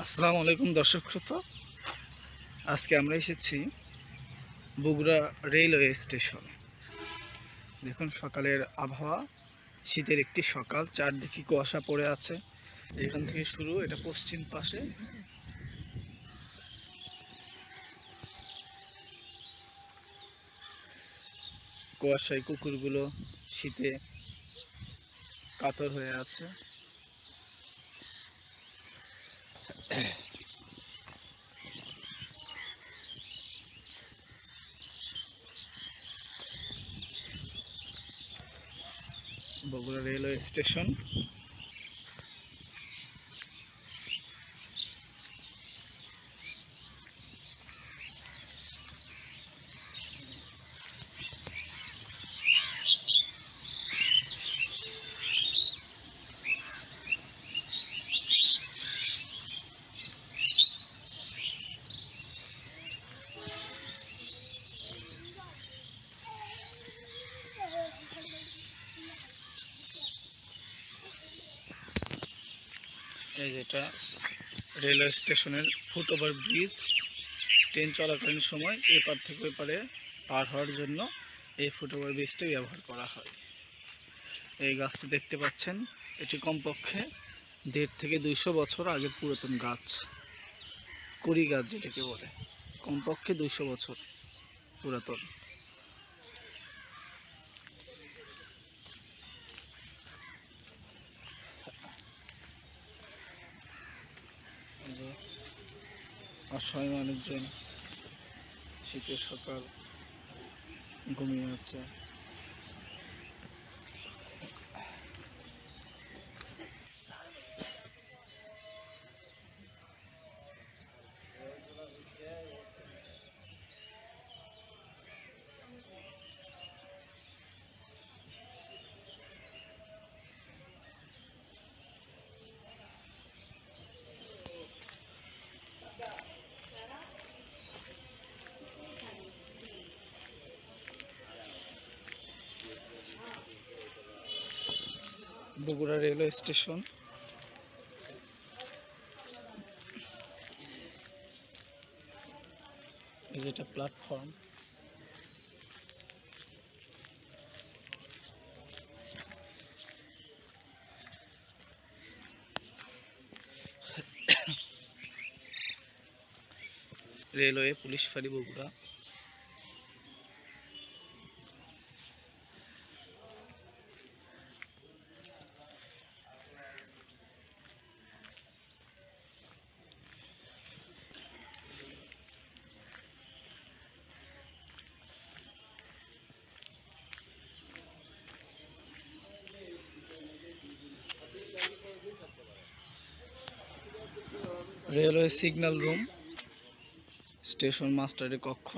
আসসালামু আলাইকুম, দর্শক শ্রোতা। আজকে আমরা এসেছি বগুড়া রেলওয়ে স্টেশনে। দেখুন, সকালের আবহাওয়া, শীতের একটি সকাল, চারদিকে কুয়াশা পড়ে আছে। এখান থেকে শুরু, এটা পশ্চিম পাশে। কুয়াশায় কুকুরগুলো শীতে কাতর হয়ে আছে। Bogura railway station. এই যেটা রেলওয়ে স্টেশনের ফুট ওভার ব্রিজ। ট্রেন চলাকালীন সময় এপার থেকে ওই পারে পার হওয়ার জন্য এই ফুট ওভার ব্রিজটি ব্যবহার করা হয়। এই গাছটি দেখতে পাচ্ছেন, এটি কমপক্ষে দেড় থেকে দুইশো বছর আগের পুরাতন গাছ, কুড়ি গাছ যেটাকে বলে। কমপক্ষে দুইশো বছর পুরাতন এই যে অসহায় মানুষজন শীতের সকাল ঘুমিয়ে আছে। Bogura railway station. যেটা প্ল্যাটফর্ম রেলওয়ে পুলিশ ফাঁড়ি Bogura. Railway signal room station মাস্টারের কক্ষ।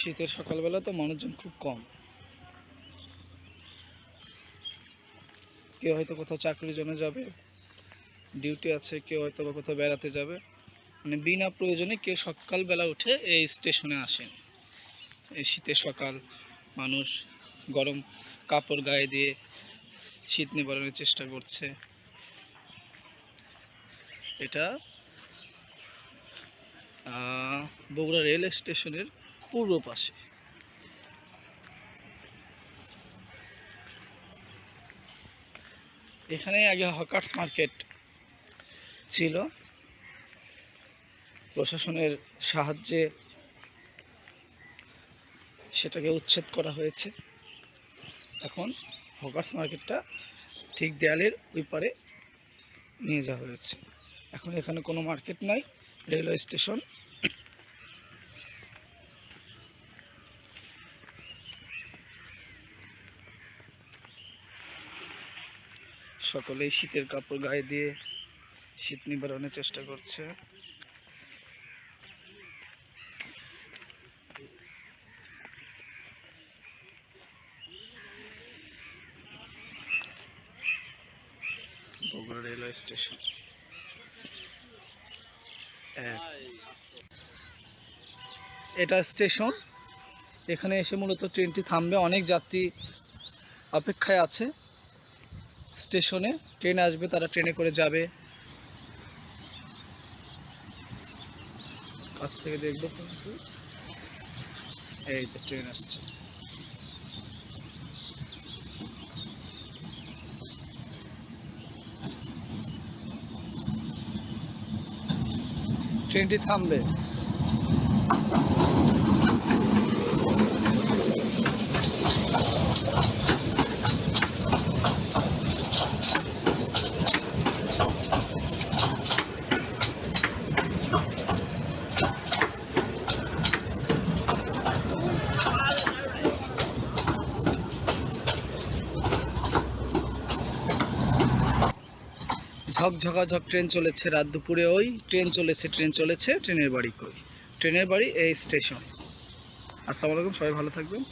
শীতের সকালবেলা তো মানুষজন খুব কম। কেউ হয়তো কোথাও চাকরির জন্য যাবে ডিউটি আছে, কেউ হয়তো বা কোথাও বেড়াতে যাবে। মানে বিনা প্রয়োজনে কেউ সকালবেলা উঠে এই স্টেশনে আসেন। এই শীতের সকাল মানুষ গরম কাপড় গায়ে দিয়ে শীত নিবারণের চেষ্টা করছে। এটা বগুড়া রেল স্টেশনের পূর্ব পাশে। এখানে আগে হকার্স মার্কেট ছিল। প্রশাসনের সাহায্যে সেটাকে উচ্ছেদ করা হয়েছে। এখন হকার্স মার্কেটটা ঠিক দেয়ালের ওই পারে নিয়ে যাওয়া হয়েছে। এখন এখানে কোনো মার্কেট নাই, রেলওয়ে স্টেশন। সকলেই শীতের কাপড় গায়ে দিয়ে শীত নিবারণের চেষ্টা করছে। Bogura railway station. এটা স্টেশন। এখানে এসে মূলত ট্রেনটি থামবে। অনেক যাত্রী অপেক্ষায় আছে স্টেশনে। ট্রেন আসবে, তারা ট্রেনে করে যাবে। কাছ থেকে দেখব এই যে ট্রেন আসছে। ট্রেনটি থামবে ঝকঝকাঝক ট্রেন চলেছে রাত দুপুরে ওই। ট্রেন চলেছে ট্রেন চলেছে, ট্রেনের বাড়ি কই? ট্রেনের বাড়ি এই স্টেশন। আসসালামু আলাইকুম, সবাই ভালো থাকবেন।